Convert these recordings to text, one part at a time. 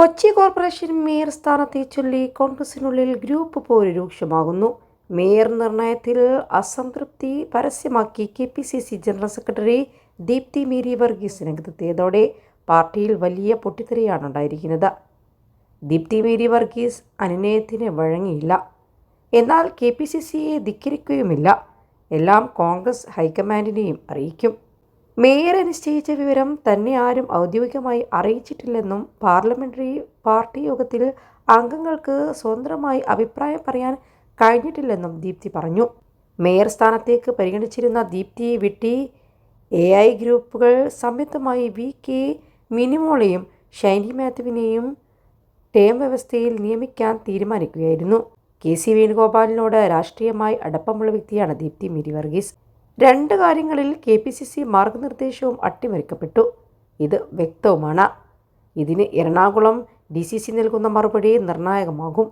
Kochi corporation mayor സ്ഥാനത്തെ ചൊല്ലി കോൺഗ്രസിനുള്ളിൽ ഗ്രൂപ്പ് പോര് രൂക്ഷമാകുന്നു. മേയർ നിർണയത്തിൽ അസംതൃപ്തി പരസ്യമാക്കി K P C C general secretary Deepthi Mary Varghese രംഗത്തെത്തിയതോടെ പാർട്ടിയിൽ വലിയ പൊട്ടിത്തെറിയാണ് ഉണ്ടായിരിക്കുന്നത്. ദീപ്തി മേരി വർഗീസ് അനുനയത്തിന് വഴങ്ങിയില്ല. എന്നാൽ കെ പി സി സിയെ ധിക്കരിക്കുകയുമില്ല. എല്ലാം കോൺഗ്രസ് ഹൈക്കമാൻഡിനെയും അറിയിക്കും. മേയറെ നിശ്ചയിച്ച വിവരം തന്നെ ആരും ഔദ്യോഗികമായി അറിയിച്ചിട്ടില്ലെന്നും പാർലമെന്ററി പാർട്ടി യോഗത്തിൽ അംഗങ്ങൾക്ക് സ്വതന്ത്രമായി അഭിപ്രായം പറയാൻ കഴിഞ്ഞിട്ടില്ലെന്നും ദീപ്തി പറഞ്ഞു. മേയർ സ്ഥാനത്തേക്ക് പരിഗണിച്ചിരുന്ന ദീപ്തിയെ വിട്ടി എ ഐ ഗ്രൂപ്പുകൾ സംയുക്തമായി വി കെ മിനിമോളെയും ഷൈനി മാത്യുവിനെയും ടേം വ്യവസ്ഥയിൽ നിയമിക്കാൻ തീരുമാനിക്കുകയായിരുന്നു. കെ സി വേണുഗോപാലിനോട് രാഷ്ട്രീയമായി അടുപ്പമുള്ള വ്യക്തിയാണ് ദീപ്തി മിരി വർഗീസ് രണ്ട് കാര്യങ്ങളിൽ കെ പി സി സി മാർഗനിർദ്ദേശവും അട്ടിമറിക്കപ്പെട്ടു. ഇത് വ്യക്തവുമാണ്. ഇതിന് എറണാകുളം ഡി സി സി നൽകുന്ന മറുപടി നിർണായകമാകും.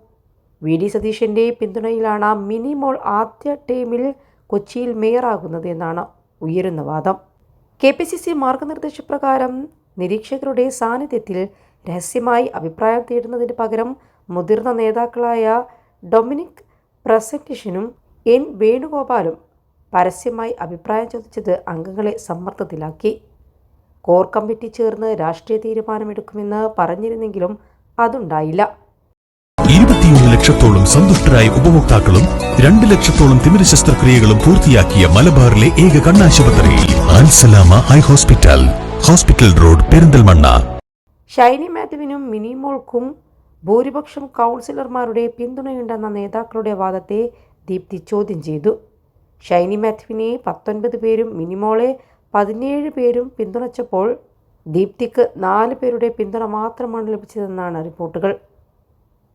വി ഡി സതീശന്റെ പിന്തുണയിലാണ് മിനി മോൾ ആദ്യ ടീമിൽ കൊച്ചിയിൽ മേയറാകുന്നത് എന്നാണ് ഉയരുന്ന വാദം. കെ പി സി സി മാർഗനിർദ്ദേശപ്രകാരം നിരീക്ഷകരുടെ സാന്നിധ്യത്തിൽ രഹസ്യമായി അഭിപ്രായം തേടുന്നതിന് പകരം മുതിർന്ന നേതാക്കളായ ഡൊമിനിക് പ്രസന്റേഷനും എൻ വേണുഗോപാലും പരസ്യമായി അഭിപ്രായം ചോദിച്ചത് അംഗങ്ങളെ സമ്മർദ്ദത്തിലാക്കി. കോർ കമ്മിറ്റി ചേർന്ന് രാഷ്ട്രീയ തീരുമാനമെടുക്കുമെന്ന് പറഞ്ഞിരുന്നെങ്കിലും അതുണ്ടായില്ല. ഇരുപത്തിയൊന്ന് ലക്ഷത്തോളം സന്തുഷ്ടരായ ഉപഭോക്താക്കളും രണ്ട് ലക്ഷത്തോളം തിമിര ശസ്ത്രക്രിയകളും പൂർത്തിയാക്കിയ മലബാറിലെ ഏക കണ്ണാശുപത്രി Alsalama eye hospital hospital road Perinthalmanna. Shiny മാത്യുവിനും മിനിമോൾക്കും ഭൂരിപക്ഷം കൗൺസിലർമാരുടെ പിന്തുണയുണ്ടെന്ന നേതാക്കളുടെ വാദത്തെ ദീപ്തി ചോദ്യം ചെയ്തു. ഷൈനി മാത്യുവിനെ പത്തൊൻപത് പേരും മിനിമോളെ പതിനേഴ് പേരും പിന്തുണച്ചപ്പോൾ ദീപ്തിക്ക് നാല് പേരുടെ പിന്തുണ മാത്രമാണ് ലഭിച്ചതെന്നാണ് റിപ്പോർട്ടുകൾ.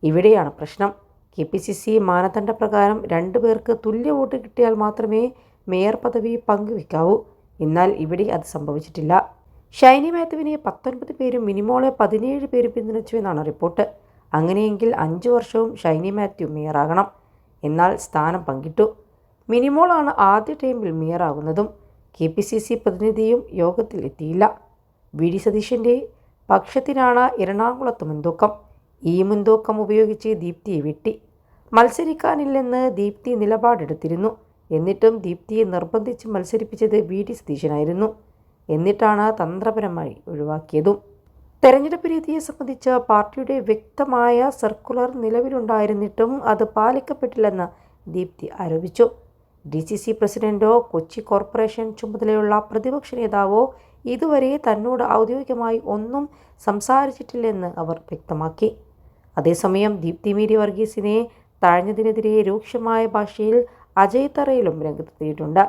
ഇവിടെയാണ് പ്രശ്നം. കെ പി സി സി മാനദണ്ഡപ്രകാരം രണ്ടു പേർക്ക് തുല്യ വോട്ട് കിട്ടിയാൽ മാത്രമേ മേയർ പദവി പങ്കുവെക്കാവൂ. എന്നാൽ ഇവിടെ അത് സംഭവിച്ചിട്ടില്ല. ഷൈനി മാത്യുവിനെ പത്തൊൻപത് പേരും മിനിമോളെ പതിനേഴ് പേരും പിന്തുണച്ചു എന്നാണ് റിപ്പോർട്ട്. അങ്ങനെയെങ്കിൽ അഞ്ച് വർഷവും ഷൈനി മാത്യു മേയറാകണം. എന്നാൽ സ്ഥാനം പങ്കിട്ടു. മിനിമോളാണ് ആദ്യ ടൈമിൽ മേയറാകുന്നതും കെ പി സി സി പ്രതിനിധിയും യോഗത്തിൽ എത്തിയില്ല. വി ഡി സതീശന്റെ പക്ഷത്തിനാണ് എറണാകുളത്ത് മുൻതൂക്കം. ഈ മുൻതൂക്കം ഉപയോഗിച്ച് ദീപ്തിയെ വെട്ടി. മത്സരിക്കാനില്ലെന്ന് ദീപ്തി നിലപാടെടുത്തിരുന്നു. എന്നിട്ടും ദീപ്തിയെ നിർബന്ധിച്ച് മത്സരിപ്പിച്ചത് വി ഡി സതീശനായിരുന്നു. എന്നിട്ടാണ് തന്ത്രപരമായി ഒഴിവാക്കിയതും. തെരഞ്ഞെടുപ്പ് രീതിയെ സംബന്ധിച്ച് പാർട്ടിയുടെ വ്യക്തമായ സർക്കുലർ നിലവിലുണ്ടായിരുന്നിട്ടും അത് പാലിക്കപ്പെട്ടില്ലെന്ന് ദീപ്തി ആരോപിച്ചു. ഡി സി സി പ്രസിഡന്റോ കൊച്ചി കോർപ്പറേഷൻ ചുമതലയുള്ള പ്രതിപക്ഷ നേതാവോ ഇതുവരെ തന്നോട് ഔദ്യോഗികമായി ഒന്നും സംസാരിച്ചിട്ടില്ലെന്ന് അവർ വ്യക്തമാക്കി. അതേസമയം ദീപ്തി മീരി വർഗീസിനെ തഴഞ്ഞതിനെതിരെ രൂക്ഷമായ ഭാഷയിൽ അജയ് തറയിലും രംഗത്തെത്തിയിട്ടുണ്ട്.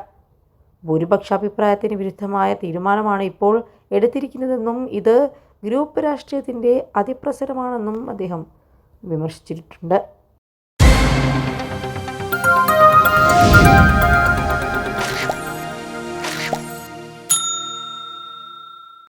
ഭൂരിപക്ഷ അഭിപ്രായത്തിന് വിരുദ്ധമായ തീരുമാനമാണ് ഇപ്പോൾ എടുത്തിരിക്കുന്നതെന്നും ഇത് ഗ്രൂപ്പ് രാഷ്ട്രീയത്തിന്റെ അതിപ്രസരമാണെന്നും അദ്ദേഹം വിമർശിച്ചിട്ടുണ്ട്.